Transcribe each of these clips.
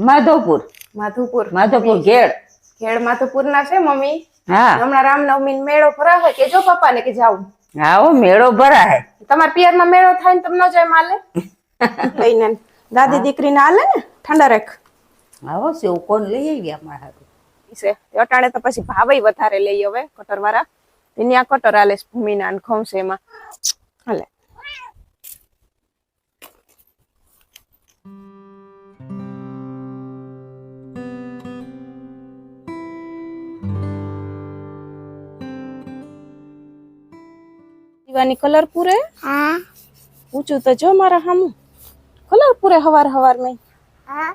માધવપુર. માધુપુર માધવપુર ઘેડ. ઘેડ માધુપુર ના છે મમ્મી? હા. હમણાં રામનવમી નો મેળો ભરાવે કે જો પપ્પા ને કે જાવું હા મેળો ભરાય. તમારા પિયરમાં મેળો થાય ને તમને જાય માલે? લઈને દાદી દીકરી ને હાલે ને? ઠંડા રાખ. આવો સેવ કોણ લઈ આવ્યા મારા હાટુ? છે. અટાણે તો પછી ભાવે વધારે લઈ હવે કટર વાળા એની આ કટર આલે ભૂમિના ને ખમશે એમાં. હાલે. દીવાની કલર પૂરે? હા. ઊંચું તો જો મારા હામું. કલર પૂરે હવાર હવાર મેં. હા.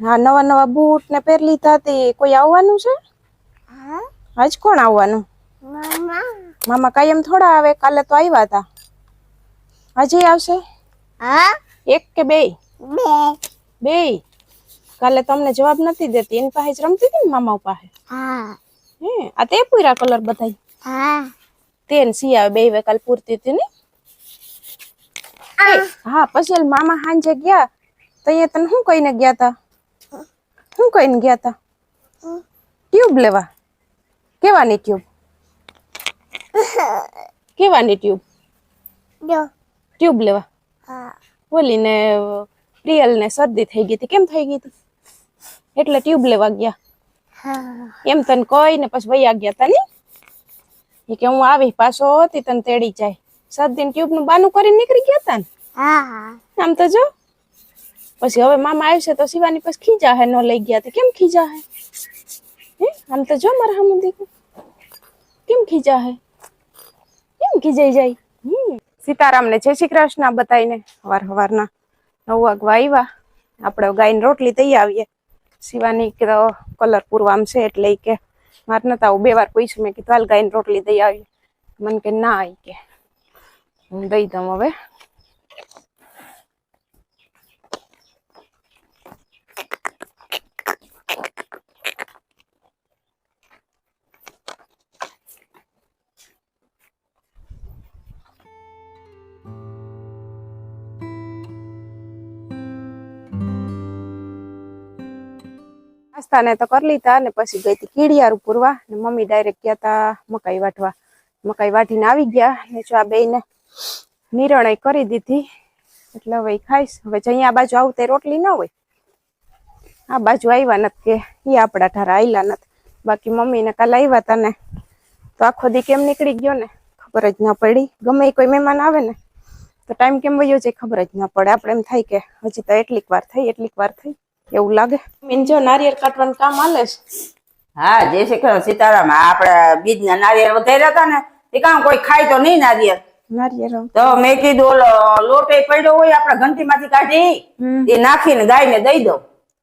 હા નવા નવા બૂટ ને પહેર લીધા તે કોઈ આવવાનું છે? હા. આજ કોણ આવવાનું? મામા. મામા કાયમ થોડા આવે કાલે તો આવ્યા હતા આજે આવશે? હા. એક કે બે? બે. બે. કાલે તમને જવાબ નથી દેતી એની પાસે જ રમતી હતી ને મામા પાસે હા. હે આ તે પૂરા કલર બધાય. હા. તેન સી આવે બે કાલ પૂરતી હતી ને? હા પછી મામા હાંજે ગયા તો અહીંયા તને શું કહીને ગયા તા? શું કહીને ગયા તા? ટ્યુબ લેવા. કેવાની ટ્યુબ કેવાની ટ્યુબ ટ્યુબ લેવા. બોલીને પ્રિયલ ને શરદી થઈ ગઈ હતી. કેમ થઈ ગઈ હતી? એટલે ટ્યુબ લેવા ગયા. એમ તને કહી ને પછી વૈયા ગયા તા ને? એ કે હું આવી પાછો હતી તને તેડી જાય. સાત દિન ટ્યુબનું બાનું કરીને નીકળી ગયા તા ને? આમ તો જો. પછી હવે મામા આવશે તો શિવાની પછી ખીજા હે ન લઈ ગયા કેમ ખીજા હે? હે આમ તો જો મારા હમું દીકું કેમ ખીજા હે કેમ ખીજાઈ જાય? હમ. સીતારામને જય શ્રી કૃષ્ણ બતાવીને હવાર હવારના નવ વાગવા આવ્યા આપણે ગાયને રોટલી તૈયાર આવીએ. શિવાની કલર કલર પૂરવામ છે એટલે કે મારે નતા આવું. બે વાર પૂછ્યું. મેં કીધું, હાલ ગાયને રોટલી દઈ આવી. મને કે, ના આવી કે. હું દઈ દઉં હવે. નાસ્તાને તો કરી લીધા ને પછી ગઈ હતી કીડિયારું પૂરવા ને મમ્મી ડાયરેક્ટ ગયા હતા મકાઈ વાટવા મકાઈ વાટીને આવી ગયા. ને જો આ બેને નિર્ણય કરી દીધી. એટલે હવે ખાઈશ. હવે આ બાજુ આવું તે રોટલી ન હોય. આ બાજુ આવ્યા નથી કે એ આપણા ઠારા આવેલા નથી. બાકી મમ્મીને કાલ આવ્યા હતા ને. તો આખો દી કેમ નીકળી ગયો ને? ખબર જ ન પડી. ગમે કોઈ મહેમાન આવે ને, તો ટાઈમ કેમ વયો જાય ખબર જ ન પડે. આપણે એમ થાય કે હજી તો એટલીક વાર થઈ, એટલીક વાર થઈ. એવું લાગે? મીન જો નારિયેળ કાઢવાનું કામ હાલે છે? હા જય શ્રી કૃષ્ણ સીતારામ. આ બીજ ના નારિયેળ વધાર્યા હતા ને એ કામ કોઈ ખાય તો નહીં નારિયેળ. નારિયેળ તો મેં કીધું ઓલો લોટે પડ્યો હોય આપડા ઘંટી માંથી કાઢી એ નાખીને ગાયને દઈ દો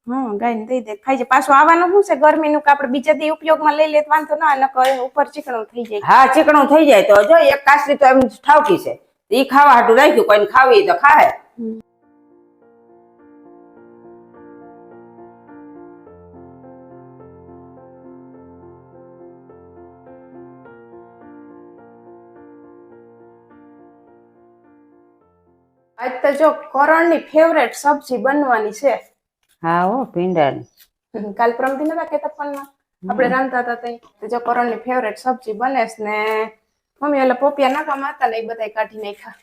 હા ગાયને દઈ દે. ખાઈ જાય. પાછું આવવાનું શું છે? ગરમી નું આપણે બીજા દી ઉપયોગમાં લઈ લે વાંધો ના નકર ઉપર ચીકણું થઈ જાય. હા ચીકણું થઈ જાય. તો જો એક કાસરી તો એમ ઠાવકી છે. ઈ ખાવા હાટું રાખ્યું કોઈને ખાવી તો ખાય આજ તો જો કરણની ફેવરેટ સબ્જી બનવાની છે. હા હો ભીંડાની. કાલ પ્રમથી નતા કેતા પણ આપણે રાંધતા હતા તઈ. જો કરણની ફેવરેટ સબ્જી બને છે ને મમ્મી એટલે પોપિયા નાખવામાં હતા ને એ બધા કાઢી નાખ્યા.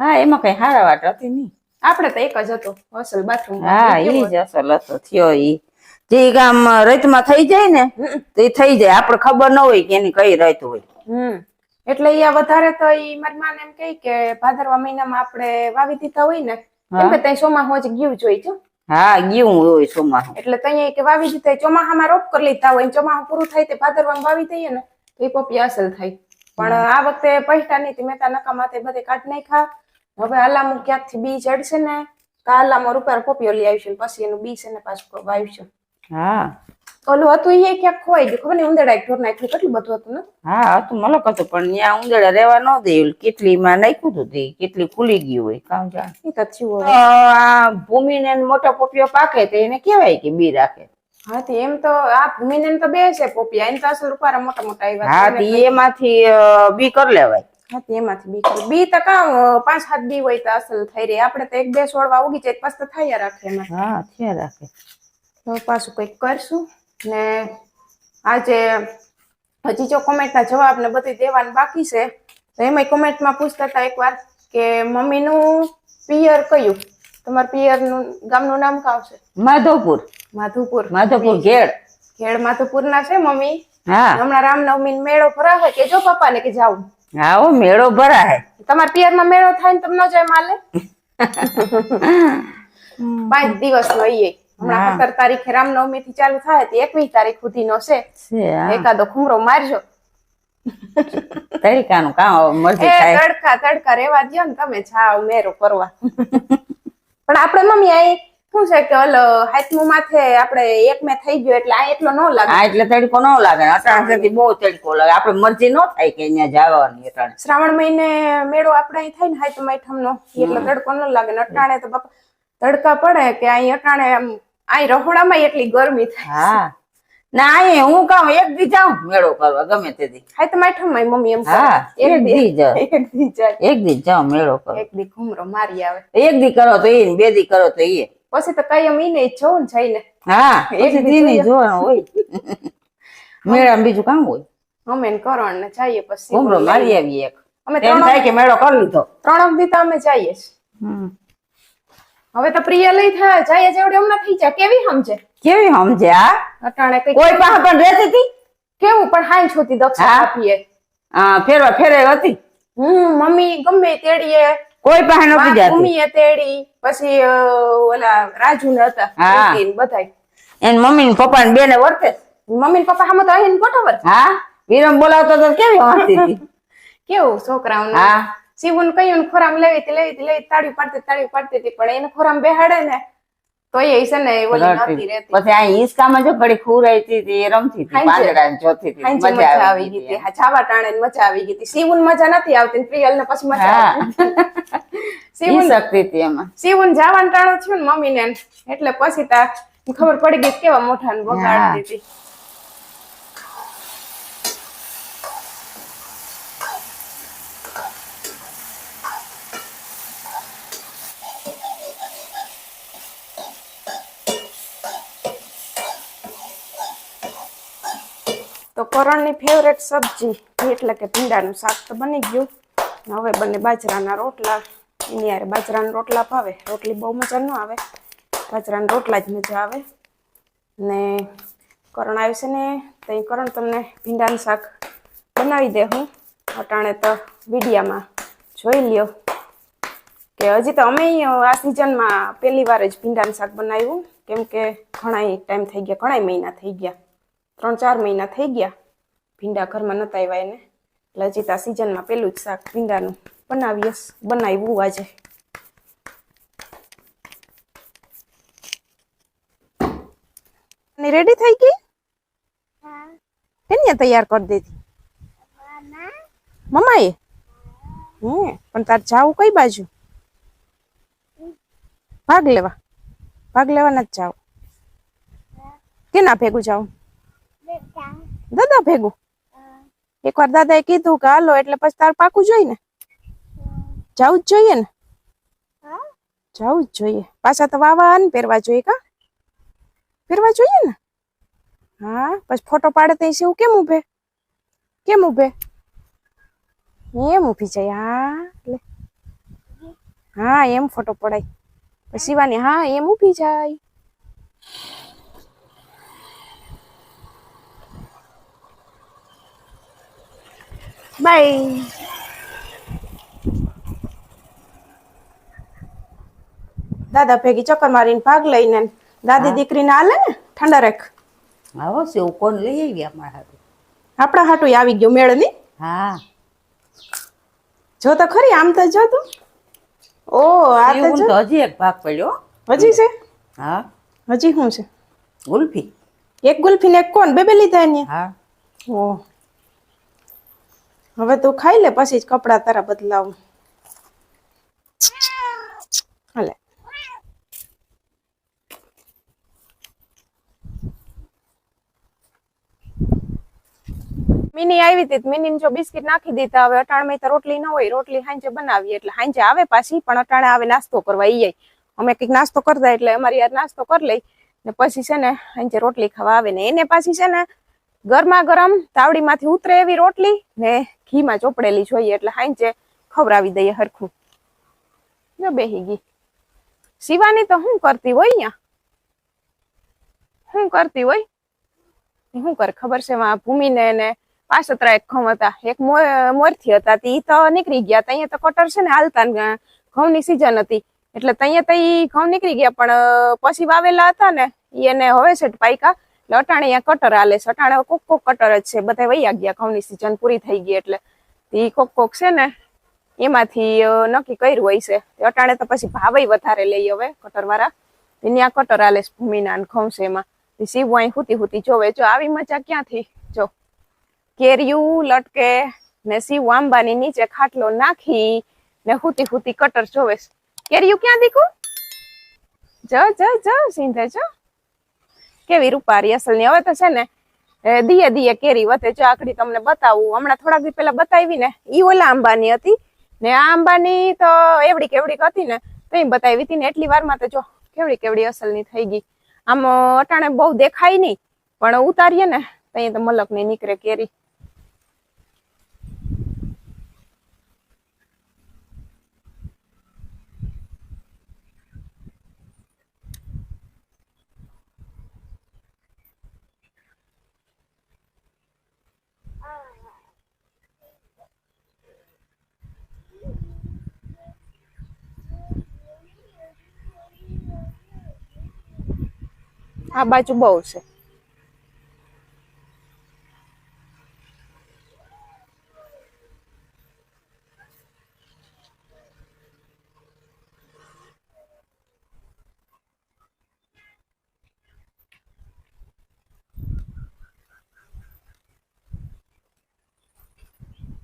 હા એમાં કઈ હારા વાટ હતી નહીં આપણે તો એક જ હતો અસલ બાથરૂમ હા એ જ અસલ હતો થયો ઈ. જે ગામ રતમાં થઈ જાય ને તો એ થઈ જાય. આપણે ખબર ન હોય કે એની કઈ રત હોય. હમ. એટલે અહીંયા વધારે તો ઈ મારી એમ કહે કે ભાદરવા મહિનામાં આપણે વાવી દીધા હોય ને એમ કે ત્યાં ચોમાસું જ ગયું જોઈ જો. હા ગયું હોય ચોમાસું એટલે ત્યાં કે વાવી દીધા ચોમાહામાં ચોમાસામાં રોપ કરી લીધા હોય ચોમાહું ચોમાસું પૂરું થાય તે ભાદરવામાં વાવી દઈએ ને તો એ પોપી અસલ થાય. પણ આ વખતે પૈસા નહીં મેતા નકામા તે બધે કાઢ નાખ્યા. હવે અલામું ક્યાંકથી બી ચડશે ને કા અલામો રૂપિયા પોપીઓ લઈ આવીશું પછી એનું બી છે ને પાછું વાવીશું. હા. ઓલું હતું એ ક્યાંક ખોવાઈ ગયું. ખબર નહીં ઉંદરડા ઢોર નાખ્યું કેટલું બધું હતું ને? હા હતું મલક હતું પણ ત્યાં ઉંદરડા રહેવા ન દે. કેટલી માં નાખ્યું હતું તે કેટલી ખુલી ગયું હોય કામ જાણ. તો હવે. મોટો પોપિયો પાકે તો એને કેવાય કે બી રાખે. હા તે એમ તો આ ભૂમિને તો બે છે પોપિયા. એને તો અસલ રૂપારા મોટા મોટા આવ્યા હા એમાંથી બી કરી લેવાય. હાથી એમાંથી બી કરે. બી તો કામ પાંચ હાથ બી હોય તો અસલ થઈ રહી. આપણે તો એક બે છોડવા ઉગી જાય પાછું તો થયા રાખે એમાં. હા થયા રાખે. તો પાછું કંઈક કરશું. ને આજે હજી જો કોમેન્ટના જવાબ ને બધી દેવાનું બાકી છે તો એમાં કોમેન્ટમાં પૂછતા હતા એકવાર કે મમ્મીનું પિયર કયું? તમારા પિયરનું ગામનું નામ કાવ છે માધવપુર. માધુપુર માધવપુર ઘેડ. ઘેડ માધુપુર ના છે મમ્મી? હા. હમણાં રામનવમી મેળો ભરાવે કે જો પપ્પા ને કે જાવું આવો મેળો ભરાય. તમારા પિયરમાં મેળો થાય ને તમને જાય માલે? પાંચ દિવસ નો હમણાં. સત્તર તારીખે રામનવમી થી ચાલુ થાય તો એકવીસ તારીખ સુધી નો છે એકાદો ખુમરો મારજો. તડકાનું કામ મરજી થાય. તડકા તડકા રેવા દ્યો ને તમે જાઓ મેરો કરવા પણ આપણે મમ્મી આ શું છે કે ઓલો હાથમું માથે આપણે એક મે થઈ ગયો એટલે આ એટલો ન લાગે. આ એટલે તડકો ન લાગે અટાણે બહુ તડકો લાગે. આપણે મરજી નો થાય કે અહીંયા જવાની અટાણ. શ્રાવણ મહિને મેળો આપણે અહીં થાય ને હાથ માઠમ નો એટલે તડકો ન લાગે ને અટાણે તો બાપા તડકા પડે કે અહીં અટાણે આમ અહીં રહોડામાં એટલી ગરમી થાય હા. ના અહીં હું કામ એક દી જાઉં મેળો કરવા ગમે તે દી. હાથ માઠમમાં મમ્મી એમ હા એક દી. જ એક દી જાય. એક દી જાઉં મેળો કરવા એક દી ઘૂમરો મારી આવે. એક દી કરો તો ઈ બે દી કરો તો ઈ. પછી તો કઈ એમ ઈ ને જોઉં ને જઈને. હા એક દી ની જોવાનું હોય. મેળામાં બીજું કામ હોય? અમે કરણ ને જઈએ પછી. ઘૂમરો મારી આવીએ એક. અમે ત્રણ થાય કે મેળો કરી લીધો. ત્રણ દી તો અમે જઈએ છીએ. હવે તો પ્રિય લઈ થાય જાય જેવડે હમણાં થઈ જાય. કેવી સમજે કેવી સમજે આ અટાણે કઈ કોઈ પાસે પણ રહેતી હતી? કેવું પણ હાઈ છોતી દક્ષિણ આપીએ હા, ફેરવા ફેરે હતી? હમ મમ્મી ગમે તેડીએ. કોઈ પાસે નહોતી જાતી? મમ્મીએ તેડી પછી ઓલા રાજુ ને હતા બધા એન ને બધાય. એની મમ્મી ને પપ્પા ને બેને વર્તે? મમ્મી ને પપ્પા હામે તો અહીં ગોઠવર હા? વિરમ બોલાવતો તો કેવી વાંચતી હતી? કેવું છોકરાઓ હા. શિવન ને ખોરામ લેવી હતી લેવી હતી લેવી તાળી પાડતી તાળી પાડતી હતી પણ એને ખોરામ બેહાડે ને તો એ છે ને ઓલી. નહોતી રહેતી. પછી આ હિંચકામાં જો ઘડી ખુરાઈતી હતી રમતી હતી. પાંદડા જોતી હતી મજા આવી ગઈ હતી હા છાવા ટાણે મજા આવી ગઈ હતી. શિવન મજા નથી આવતી પ્રિયલ ને પછી મજા. આવતી શિવન શકતી હતી એમાં. શિવન જવાનું ટાણું થયું ને મમ્મી ને એટલે પછી તા ખબર પડી ગઈ કેવા મોઠા ને બગાડતી હતી. તો કરણની ફેવરેટ સબ્જી, એટલે કે ભીંડાનું શાક તો બની ગયું. હવે બંને બાજરાના રોટલા, એની હારે બાજરાના રોટલા ભાવે. રોટલી બહુ મજા ન આવે. બાજરાના રોટલા જ મજા આવે. ને કરણ આવ્યું છે ને, તો કરણ તમને ભીંડાનું શાક બનાવી દે હું. અટાણે તો વિડીયામાં જોઈ લ્યો. કે હજી તો અમે આ સિઝનમાં પહેલી વાર જ ભીંડાનું શાક બનાવ્યું. કેમ કે ઘણા ટાઈમ થઈ ગયા ઘણા મહિના થઈ ગયા. ત્રણ ચાર મહિના થઈ ગયા. ભીંડા ઘરમાં નતા આવ્યા એને. એટલે હજી સિઝનમાં પેલું જ શાક ભીંડાનું બનાવીએ બનાવ્યું આજે. રેડી થઈ ગઈ? એને તૈયાર કરી દીધી? મમ્માએ? હે પણ તાર જાવું કઈ બાજુ? ભાગ લેવા. ભાગ લેવા નથી જાવ. કેના ભેગું જાવ? દાદા ભેગું? એકવાર દાદાએ કીધું કે હાલો, એટલે પછી તાર પાકું જોઈએ ને જાવું જ જોઈએ ને? જાવું જ જોઈએ. પાછા તો વાવા ને પહેરવા જોઈએ કા? પહેરવા જોઈએ ને? હા, પછી ફોટો પાડે તો એવું કેમ ઊભે? કેમ ઊભે? એમ ઊભી જાય, હા, લે. હા, એમ ફોટો પડાય. પછી શિવાની, હા, એમ ઊભી જાય. બાય દાદા ભેગી ચક્કર મારીને ભાગ લઈને દાદી દીકરીને હાલે ને ઠંડા રાખ. આવો સેવ કોણ લઈ આવી અમારા હાટું? આપણા હાટું આવી ગયો મેળની? હા. જો તો ખરી આમ તો જો તું. ઓ આ તો જો. હજી એક ભાગ પડ્યો. હજી છે? હા. હજી શું છે? ગુલ્ફી. એક ગુલ્ફી ને એક કોણ? બે બે લીધા એને. હા. ઓ. હવે તું ખાઈ લે, પછી જ કપડા તારા બદલાવું. હાલે. મિની આવી હતી મિની જો બિસ્કિટ નાખી દીધા, હવે અટાણે તો રોટલી ન હોય, રોટલી હાંજે બનાવીએ એટલે હાંજે આવે પાછી, પણ અટાણે આવે નાસ્તો કરવા ઈ જાય અમે કંઈક નાસ્તો કરતા એટલે અમારી યાર નાસ્તો કરી લઈ ને પછી છે ને હાંજે રોટલી ખાવા આવે ને એને પાછી છે ને ગરમા ગરમ તાવડીમાંથી ઉતરે એવી રોટલી ને ઘીમાં ચોપડેલી જોઈએ એટલે હાંજે ખવડાવી દઈએ હરખું. જો બેહી ગઈ. શિવાની તો શું કરતી હોય અહીંયા? શું કરતી હોય? શું કર ખબર છે? માં ભૂમિને ને પાસતરા એક ઘઉં હતા. એક મોર- મોરથી હતા તે. તો નીકળી ગયા ત્યાં તો કટર છે ને હાલતા ને ઘઉંની સિઝન હતી. એટલે ત્યાં તો ઘઉં નીકળી ગયા, પણ પછી વાવેલા હતા ને એને હવે છે પાયકા એટલે અટાણે અહીંયા કટર હાલે છે. અટાણે કોક કોક કટર જ છે. બધા વૈયા ગયા. ઘઉંની સિઝન પૂરી થઈ ગઈ એટલે એ કોક કોક છે ને એમાંથી નક્કી કર્યું હોય છે. અટાણે તો પછી ભાવે વધારે લઈ હવે કટર વાળા. એની કટર હાલે છે ભૂમિના ઘઉં છે એમાં. શિવ અહીં હુતી હુતી જોવે. જો આવી મજા ક્યાંથી? જો કેરિયું, લટકે ને સીવું આંબાની નીચે ખાટલો નાખી ને હુતી હુતી કટર જોવે. કેરિયું ક્યાં દીકું? જ, જો, જ, સિંધે, જો. કેવી રૂપારી અસલની હવે તો છે ને દીએ દીએ કેરી વધે. જો આકડી તમને બતાવું, હમણાં થોડાક દી પેલા બતાવી ને, ઈ ઓલા આંબાની હતી. ને આ આંબાની તો એવડી કેવડીક હતી ને તો બતાવી હતી ને, એટલી વારમાં તો જો કેવડી કેવડી અસલની થઈ ગઈ. આમ અટાણે બહુ દેખાય નહીં પણ ઉતારીએ ને, ત્યાં તો મલકની નીકળે કેરી. આ બાજુ બહુ છે.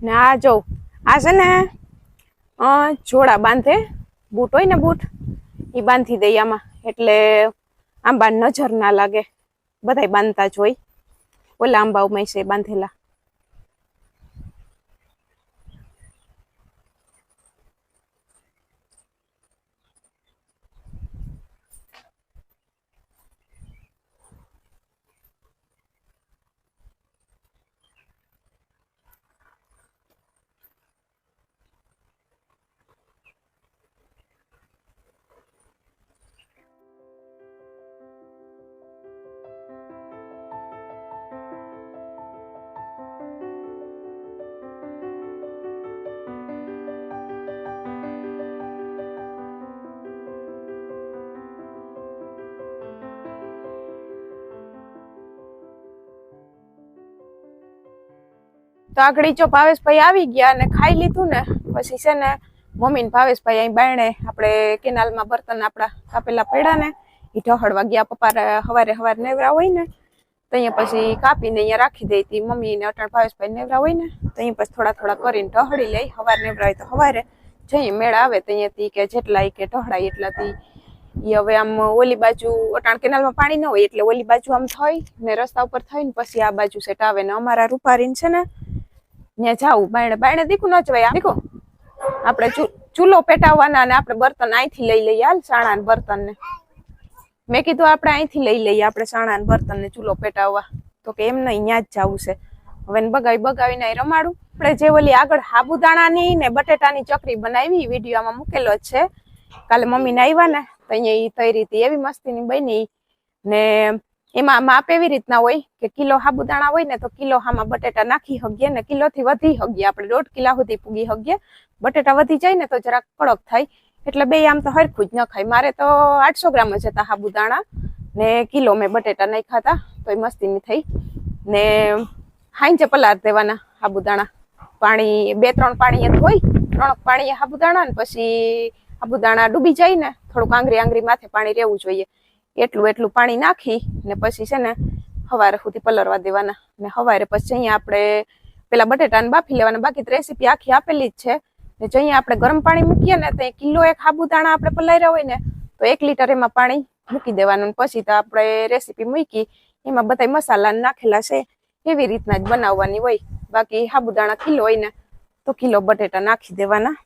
ને આ જો, આ છે ને જોડા બાંધે, બૂટ હોય ને બૂટ એ બાંધી દઈએ આમાં. એટલે આંબા નજર ના લાગે. બધાય બાંધતા જ હોય. ઓલા આંબાઓમાં છે બાંધેલા. તો આગળ જો ભાવેશભાઈ આવી ગયા અને ખાઈ લીધું ને, પછી છે ને મમ્મી ભાવેશભાઈ અહીં બાયણે આપણે કેનાલમાં બર્તન આપણા કાપેલા પડ્યા ને એ ઢહળવા ગયા પપ્પા હવારે હવારે નેવરા હોય ને, તો પછી કાપીને અહીંયા રાખી દઈ હતી મમ્મી ને અટાણ ભાવેશભાઈ નેવરા હોય ને, તો અહીંયા પછી થોડા થોડા કરીને ઢહળી લઈ, હવારે નેવરા હોય તો હવારે જઈએ મેળા આવે તો અહીંયાથી કે જેટલા કે ઢહળાય એટલાથી એ હવે આમ ઓલી બાજુ અટાણ કેનાલમાં પાણી ન હોય એટલે ઓલી બાજુ આમ થઈ ને રસ્તા ઉપર થઈ ને પછી આ બાજુ સેટ આવે ને અમારા રૂપારીન છે ને ત્યાં જાવું, બાયણે બાયણે દીખું ન જવાય. દીકો, આપણે ચૂલો પેટાવવાના અને આપણે બર્તન અહીંથી લઈ લઈએ. હાલ સાણા બર્તન ને મેં કીધું આપણે અહીંથી લઈ લઈએ, આપણે સાણા બર્તન ને ચૂલો પેટાવવા. તો કે એમ નહીં ત્યાં જ જવું છે. હવે બગાવી બગાવીને રમાડું. આપણે જે ઓલી આગળ સાબુદાણાની ને બટેટાની ચકરી બનાવી વિડીયોમાં મૂકેલો છે. કાલે મમ્મીને આવ્યા ને તો અહીંયા એ તઈ રીતે એવી મસ્તીની બની. ને એમાં માપ એવી રીતના હોય કે કિલો સાબુદાણા હોય ને તો કિલો હામાં બટેટા નાખી હગીએ ને કિલો થી વધી હગીએ. આપણે દોઢ કિલા સુધી પૂગી હગીએ. બટેટા વધી જાય ને તો જરાક કડક થાય. એટલે બે આમ તો હરખું જ ન ખાય. મારે તો આઠસો ગ્રામ જ હતા સાબુદાણા ને કિલો મેં બટેટા નહીં ખાતા તો એ મસ્તીની થઈ. ને હાંજે પલાર દેવાના સાબુદાણા પાણી બે ત્રણ પાણી ધોઈ, ત્રણ પાણી સાબુદાણા ને પછી સાબુદાણા ડૂબી જાય ને થોડુંક આંગરી આંગળી માથે પાણી રહેવું જોઈએ. એટલું એટલું પાણી નાખી ને પછી છે ને સવારે સુધી પલરવા દેવાના. ને સવારે પછી અહીંયા આપણે પેલા બટેટાને બાફી લેવાના. બાકી રેસીપી આખી આપેલી જ છે. ને જો અહીંયા આપણે ગરમ પાણી મૂકીએ ને તો કિલો એક સાબુદાણા આપણે પલાર્યા હોય ને તો એક લીટર એમાં પાણી મૂકી દેવાનું. પછી તો આપણે રેસીપી મૂકી એમાં બધા મસાલા નાખેલા છે. એવી રીતના જ બનાવવાની હોય. બાકી સાબુદાણા કિલો હોય ને તો કિલો બટેટા નાખી દેવાના.